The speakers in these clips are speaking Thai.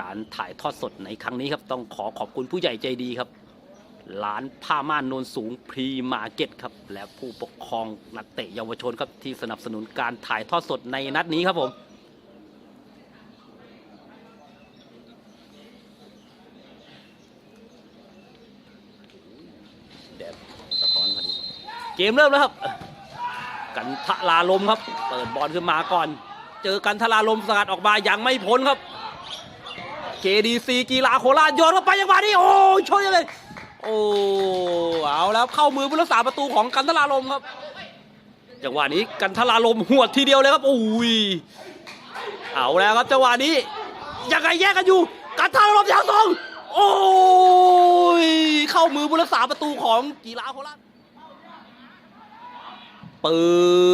การถ่ายทอดสดในครั้งนี้ครับ ต้องขอขอบคุณผู้ใหญ่ใจดีครับ ร้านผ้าม่านโนนสูงพรีมาเก็ตครับ และผู้ปกครองนักเตะเยาวชนครับที่สนับสนุนการถ่ายทอดสดในนัดนี้ครับผมแดดสะท้อนพอดีเกมเริ่มแล้วครับ กันทลาลมครับ เปิดบอลขึ้นมาก่อน เจอกันทลาลมสกัดออกมายังไม่พ้นครับ KDC กีฬาโคราชโยนเข้าไปยังหวะนี้โอ้ยช่วยเลย โอ้เอาแล้วเข้ามือผู้รักษาประตูของกันทลาลมครับจังหวะนี้กันทลาลมหวดทีเดียวเลยครับโอ้ยเอาแล้วครับจังหวะนี้ยังไงแยกกันอยู่ กันทลาลมยาวสองโอ้ยเข้ามือผู้รักษาประตูของกีฬาโคราชเปิ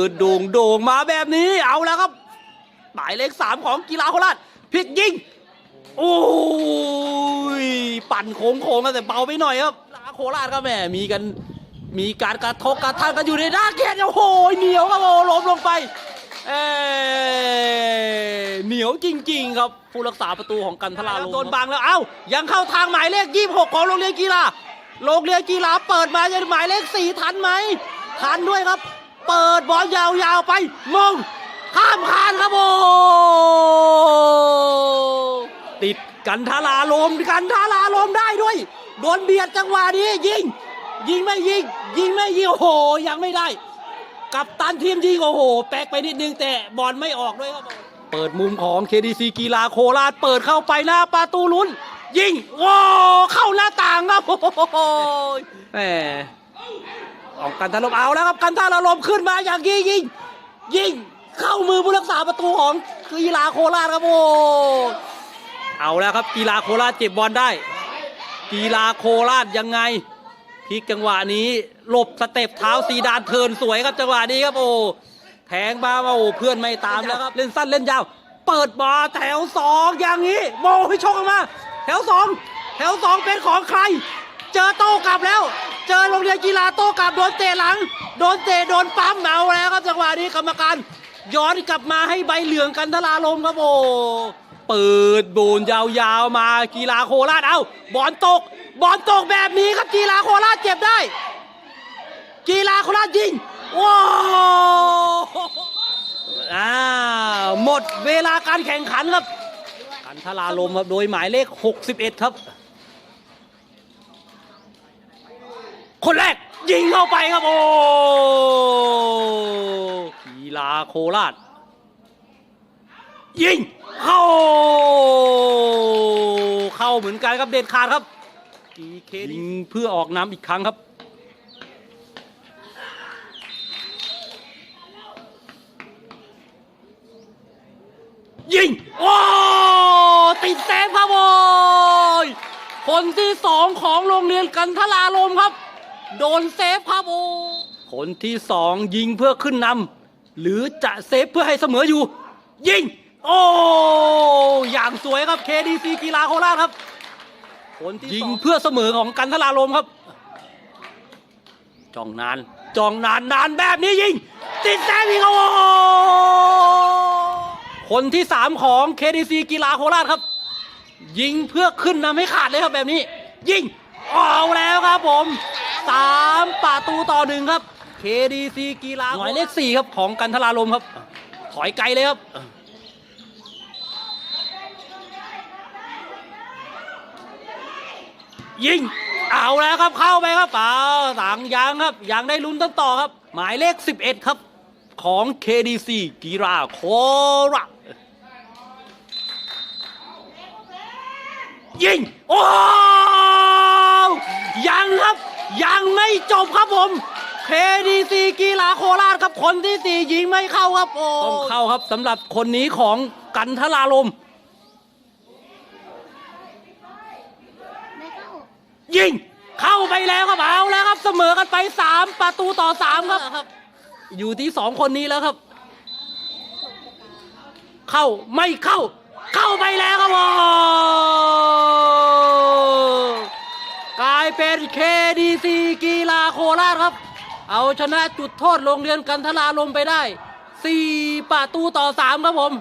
ดโด่งโด่งมาแบบนี้เอาแล้วครับหมายเลขสามของกีฬาโคราชพลิกยิง โอ้ยปั่นโค้งโค้งกันแต่เบาไปหน่อยครับกีฬาโคราชก็แหม่มีกันมีการกระทบกระทั่งกันอยู่ในหน้าเขตโอ้โหเหนียวครับโอ้ล้มลงไปเอเหนียวจริง ๆ ครับผู้รักษาประตูของกันทลาลมโดนบังแล้วเอ้ายังเข้าทางหมายเลข26ของโรงเรียนกีฬาโรงเรียนกีฬาเปิดมาจะหมายเลข4ทันไหมทันด้วยครับ เปิดบอลยาวๆไปมงข้ามคานครับโอ้ ติดกันทาลาลมกันทาลาลมได้ด้วย โดนเบียดจังหวะนี้ยิง ยิงไม่ยิง ยิงไม่ยิงโอ้โหยังไม่ได้ กับตันทีมยิงโอ้โห แปลกไปนิดนึงแต่บอลไม่ออกด้วยครับผมเปิดมุมของ KDC กีฬาโคราชเปิดเข้าไปหน้าประตูลุ้น ยิงว้เข้าหน้าต่างครับโอ้โหแหมออกกันทารมเอาแล้วครับกันทารมขึ้นมาอย่างยิงยิงยิงเข้ามือผู้รักษาประตูของกีฬาโคราชครับโอ้ เอาแล้วครับกีฬาโคราชเก็บบอลได้ กีฬาโคราชยังไงพลิกจังหวะนี้หลบสเต็ปเท้าซีดานเทินสวยครับจังหวะนี้ครับโอ้แทงมาโอ้เพื่อนไม่ตามแล้วครับ เล่นสั้นเล่นยาว เปิดบอลแถวสองอย่างนี้โมให้ชกออกมา แถวสองแถวสองเป็นของใคร เจอโต้กลับแล้ว เจอโรงเรียนกีฬาโต้กลับโดนเตะหลัง โดนเตะโดนปั๊มเอาแล้วครับจังหวะนี้กรรมการย้อนกลับมาให้ใบเหลืองกันทลาลมครับโอ้ เปิดโบนยาวๆมากีฬาโคราชเอาบอลตก บอลตกแบบนี้ครับกีฬาโคราชเจ็บได้ กีฬาโคราชยิงว้าวอ่าหมดเวลาการแข่งขันครับกันทลาลมครับโดยหมายเลข 61 ครับ คนแรกยิงเข้าไปครับโอ้กีฬาโคราชยิง เข้า เข้าเหมือนกันครับเด็ดขาดครับกีเคยิงเพื่อออกน้ำอีกครั้งครับยิง โอ้ติดเซฟครับโอ้ยคนที่สองของโรงเรียนกันทลาลมครับ โดนเซฟครับโอ้คนที่สองยิงเพื่อขึ้นนำหรือจะเซฟเพื่อให้เสมออยู่ ยิง โอ้ อย่างสวยครับ KDC กีฬาโคราชครับคนที่ยิงเพื่อเสมอของกันทลาลมครับจ้องนานจ้องนานนานแบบนี้ยิง ติดแซงอีกครับโอ้คนที่สามของ KDC กีฬาโคราชครับ ยิงเพื่อขึ้นนำให้ขาดเลยครับแบบนี้ ยิงเอาแล้วครับผมสามประตูต่อหนึ่งครับ KDC กีฬาหมายเลขสี่ครับของกันทลาลมครับ ถอยไกลเลยครับ ยิง เอาแล้วครับเข้าไปครับเอาสังยังครับยังได้ลุ้นต้นต่อครับ หมายเลข 11 ครับ ของ KDC กีฬาโคราชยิง โอ้ยังครับ ยังไม่จบครับผม KDC กีฬาโคราชครับคนที่สี่ยิงไม่เข้าครับโอ้ต้องเข้าครับสำหรับคนนี้ของกันทลาลมเข้า ยิง เข้าไปแล้วครับเอาแล้วครับ เสมอกันไปสามประตูต่อสามครับ อยู่ที่สองคนนี้แล้วครับ เข้าไม่เข้า เข้าไปแล้วครับโอ้กลายเป็น KDC กีฬาโคราชครับ เอาชนะจุดโทษโรงเรียนกันทลาลมไปได้4ประตูต่อ3ครับผม